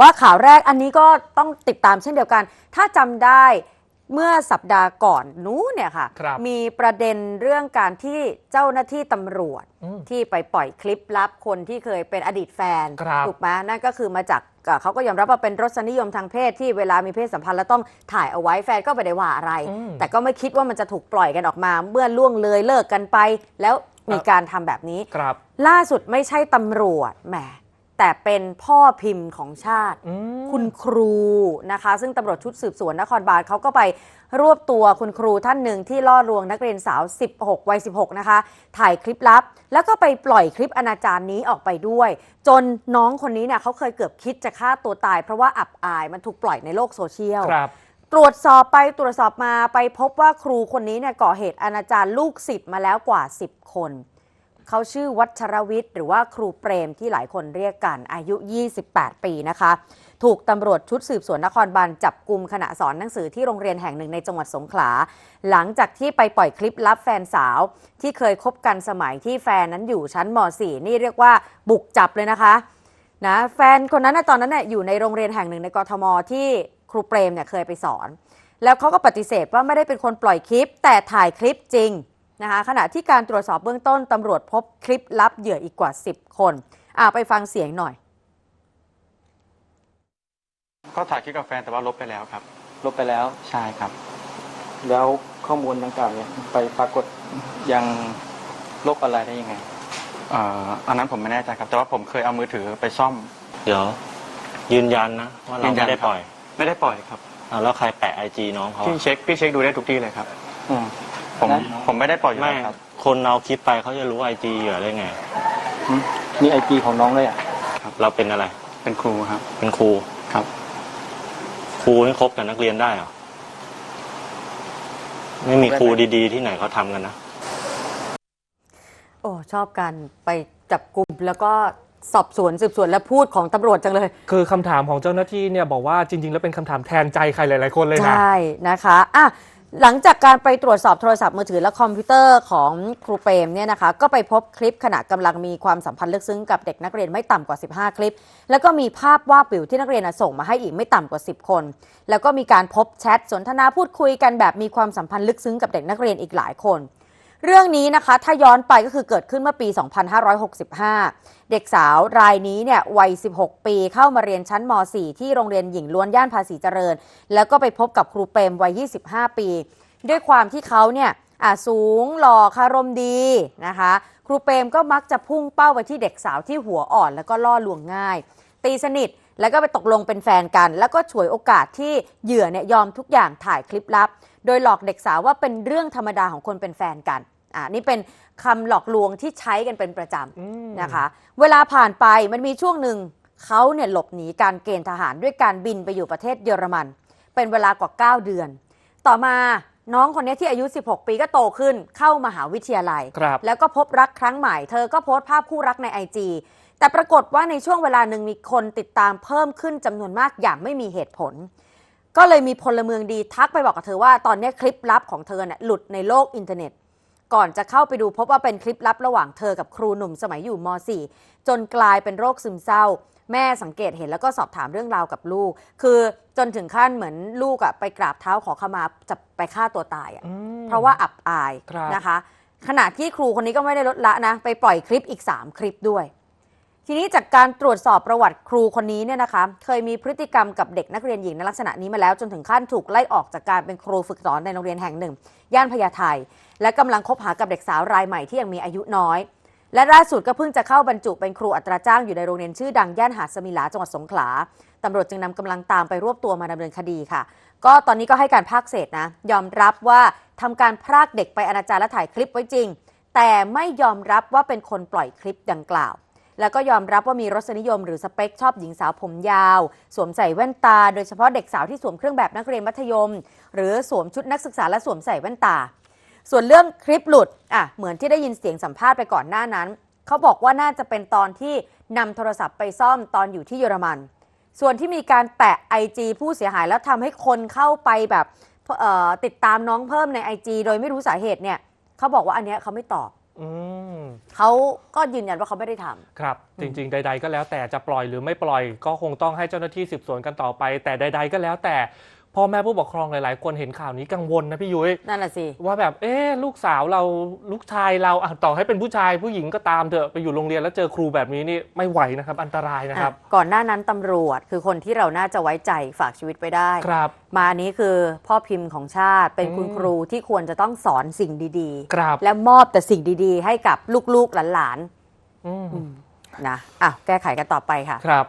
ว่าข่าวแรกอันนี้ก็ต้องติดตามเช่นเดียวกัน ถ้าจำได้เมื่อสัปดาห์ก่อนนู้นเนี่ยค่ะ ครับมีประเด็นเรื่องการที่เจ้าหน้าที่ตำรวจอืมที่ไปปล่อยคลิปลับคนที่เคยเป็นอดีตแฟน ครับถูกไหมนั่นก็คือมาจากเอ่อเขาก็ยอมรับว่าเป็นรสนิยมทางเพศที่เวลามีเพศสัมพันธ์แล้วต้องถ่ายเอาไว้แฟนก็ไม่ได้ว่าอะไร อืม แต่ก็ไม่คิดว่ามันจะถูกปล่อยกันออกมา เมื่อล่วงเลยเลิกกันไป แล้วมีการทำแบบนี้ ครับ ล่าสุดไม่ใช่ตำรวจแหม แต่เป็นพ่อพิมพ์ของชาติอืมคุณครูนะคะ ซึ่งตำรวจชุดสืบสวนนครบาลเขาก็ไปรวบตัวคุณครูท่านหนึ่งที่ล่อลวงนักเรียนสาว 16 วัย 16 นะคะ ถ่ายคลิปลับ แล้วก็ไปปล่อยคลิปอนาจารนี้ออกไปด้วย จนน้องคนนี้เนี่ยเขาเคยเกือบคิดจะฆ่าตัวตาย เพราะว่าอับอายมันถูกปล่อยในโลกโซเชียลครับตรวจสอบไปตรวจสอบมาไปพบว่าครูคนนี้เนี่ยก่อเหตุอนาจารลูกศิษย์มาแล้วกว่า 10 คน เขาชื่อวัชรวิทย์หรือว่าครูเปรมที่หลายคนเรียกกันอายุ 28 ปีนะคะ ถูกตำรวจชุดสืบสวนนครบาลจับกลุ่มขณะสอนหนังสือที่โรงเรียนแห่งหนึ่งในจังหวัดสงขลา หลังจากที่ไปปล่อยคลิปลับแฟนสาว ที่เคยคบกันสมัยที่แฟนนั้นอยู่ชั้นม .4 นี่เรียกว่าบุกจับเลยนะคะนะแฟนคนนั้นนะตอนนั้นน่ยอยู่ในโรงเรียนแห่งหนึ่งในกรทมที่ครูเปรมเนี่ยเคยไปสอน แล้วเขาก็ปฏิเสธว่าไม่ได้เป็นคนปล่อยคลิป แต่ถ่ายคลิปจริง นะคะขณะที่การตรวจสอบเบื้องต้นตำรวจพบคลิปลับเหยื่ออีกกว่า 10 คนอ่าไปฟังเสียงหน่อย ก็ถ่ายคลิปกับแฟนแต่ว่าลบไปแล้วครับ ลบไปแล้ว ใช่ครับ แล้วข้อมูลดังกล่าวเนี่ยไปปรากฏยังลบอะไรได้ยังไง เอ่ออันนั้นผมไม่แน่ใจครับ แต่ว่าผมเคยเอามือถือไปซ่อม เดี๋ยว ยืนยันนะว่าเรายืนยันไม่ได้ครับ ปล่อยไม่ได้ปล่อยครับอะแล้วใครแปะไอจีน้องเขาพี่อะเช็คพี่เช็คดูได้ทุกที่เลยครับ อืม ผมนะ ผมไม่ได้ปล่อยอยู่ไม่แล้วครับ คนเอาคลิปไปเขาจะรู้ไอจีเหยื่อได้ไงหึนี่ไอจีของน้องเลยอะเราเป็นอะไร เป็นครูครับ เป็นครูครับ ครูนี่คบกับนักเรียนได้เหรอไม่มีครูดีๆที่ไหนเขาทำกันนะ โอ้ชอบการไปจับกลุ่มแล้วก็สอบสวนสืบสวนและพูดของตำรวจจังเลย คือคำถามของเจ้าหน้าที่เนี่ยบอกว่าจริง ๆ แล้วเป็นคำถามแทนใจใครหลาย ๆ คนเลยนะ ใช่นะคะอะ หลังจากการไปตรวจสอบโทรศัพท์มือถือและคอมพิวเตอร์ของครูเปรมเนี่ยนะคะ ก็ไปพบคลิปขณะกำลังมีความสัมพันธ์ลึกซึ้งกับเด็กนักเรียนไม่ต่ำกว่า 15 คลิป แล้วก็มีภาพวาดปิวที่นักเรียนส่งมาให้อีกไม่ต่ำกว่า 10 คน แล้วก็มีการพบแชทสนทนาพูดคุยกันแบบมีความสัมพันธ์ลึกซึ้งกับเด็กนักเรียนอีกหลายคน เรื่องนี้นะคะถ้าย้อนไปก็คือเกิดขึ้นเมื่อปี 2565 เด็กสาวรายนี้เนี่ยวัย 16 ปีเข้ามาเรียนชั้นม .4 ที่โรงเรียนหญิงล้วนย่านภาษีเจริญ แล้วก็ไปพบกับครูเปรมวัย 25 ปี ด้วยความที่เขาเนี่ยอะสูงหล่อคารมดีนะคะ ครูเปรมก็มักจะพุ่งเป้าไปที่เด็กสาวที่หัวอ่อนแล้วก็ล่อลวงง่าย ตีสนิท แล้วก็ไปตกลงเป็นแฟนกัน แล้วก็ฉวยโอกาสที่เหยื่อเนี่ยยอมทุกอย่างถ่ายคลิปลับ โดยหลอกเด็กสาวว่าเป็นเรื่องธรรมดาของคนเป็นแฟนกันอ่านี่เป็นคำหลอกลวงที่ใช้กันเป็นประจอืมำนะคะ เวลาผ่านไปมันมีช่วงหนึ่งเขาเนี่ยหลบหนีการเกณฑ์ทหารด้วยการบินไปอยู่ประเทศเยอรมัน เป็นเวลากว่า 9 เดือน ต่อมาน้องคนนี้ที่อายุ 16 ปีก็โตขึ้นเข้ามหาวิทยาลัยครับแล้วก็พบรักครั้งใหม่ เธอก็โพสต์ภาพคู่รักใน IG แต่ปรากฏว่าในช่วงเวลาหนึ่งมีคนติดตามเพิ่มขึ้นจำนวนมากอย่างไม่มีเหตุผล ก็เลยมีพลเมืองดีทักไปบอกกับเธอว่าตอนนี้คลิปลับของเธอเนี่ยหลุดในโลกอินเทอร์เน็ต ก่อนจะเข้าไปดูพบว่าเป็นคลิปลับระหว่างเธอกับครูหนุ่มสมัยอยู่ม .4 จนกลายเป็นโรคซึมเศร้า แม่สังเกตเห็นแล้วก็สอบถามเรื่องราวกับลูก คือจนถึงขั้นเหมือนลูกอะไปกราบเท้าขอขมาจะไปฆ่าตัวตายอะอืมเพราะว่าอับอายครับนะคะ ขณะที่ครูคนนี้ก็ไม่ได้ลดละนะ ไปปล่อยคลิปอีก 3 คลิปด้วย ทีนี้จากการตรวจสอบประวัติครูคนนี้เนี่ยนะคะเคยมีพฤติกรรมกับเด็กนักเรียนหญิงในลักษณะนี้มาแล้วจนถึงขั้นถูกไล่ออกจากการเป็นครูฝึกสอนในโรงเรียนแห่งหนึ่ง ย่านพญาไทและกำลังคบหากับเด็กสาวรายใหม่ที่ยังมีอายุน้อย และล่าสุดก็เพิ่งจะเข้าบรรจุเป็นครูอัตราจ้างอยู่ในโรงเรียนชื่อดังย่านหาดสมิลาจังหวัดสงขลาตำรวจจึงนำกำลังตามไปรวบตัวมาดำเนินคดีค่ะ ก็ตอนนี้ก็ให้การภาคเศษนะ ยอมรับว่าทำการพรากเด็กไปอนาจารและถ่ายคลิปไว้จริง แต่ไม่ยอมรับว่าเป็นคนปล่อยคลิปดังกล่าว แล้วก็ยอมรับว่ามีรสนิยมหรือสเปคชอบหญิงสาวผมยาว สวมใส่แว่นตา โดยเฉพาะเด็กสาวที่สวมเครื่องแบบนักเรียนมัธยม หรือสวมชุดนักศึกษาและสวมใส่แว่นตา ส่วนเรื่องคลิปหลุดอะเหมือนที่ได้ยินเสียงสัมภาษณ์ไปก่อนหน้านั้นเขาบอกว่าน่าจะเป็นตอนที่นำโทรศัพท์ไปซ่อมตอนอยู่ที่เยอรมัน ส่วนที่มีการแปะ IG ผู้เสียหายแล้วทำให้คนเข้าไปแบบติดตามน้องเพิ่มใน IG โดยไม่รู้สาเหตุเนี่ยเขาบอกว่าอันเนี้ยเขาไม่ตอบ อืมเขาก็ยืนยันว่าเขาไม่ได้ทำ ครับ จริง ๆ ใด ๆ ก็แล้วแต่จะปล่อยหรือไม่ปล่อยก็คงต้องให้เจ้าหน้าที่สืบสวนกันต่อไป แต่ใด ๆ ก็แล้วแต่ พ่อแม่ผู้ปกครองหลาย ๆ คนเห็นข่าวนี้กังวลนะพี่ยุ้ยนั่นแหะสิว่าแบบเอ๊ะลูกสาวเราลูกชายเราอะต่อให้เป็นผู้ชายผู้หญิงก็ตามเถอะไปอยู่โรงเรียนแล้วเจอครูแบบนี้นี่ไม่ไหวนะครับอันตรายนะครับอะก่อนหน้านั้นตำรวจคือคนที่เราน่าจะไว้ใจฝากชีวิตไปได้ครับมาอันนี้คือพ่อพิมพ์ของชาติเป็นคุณอืมครูที่ควรจะต้องสอนสิ่งดีครับๆและมอบแต่สิ่งดี ๆ ให้กับลูกๆหลานอืมๆอืมนะอะแก้ไขกันต่อไปค่ะครับ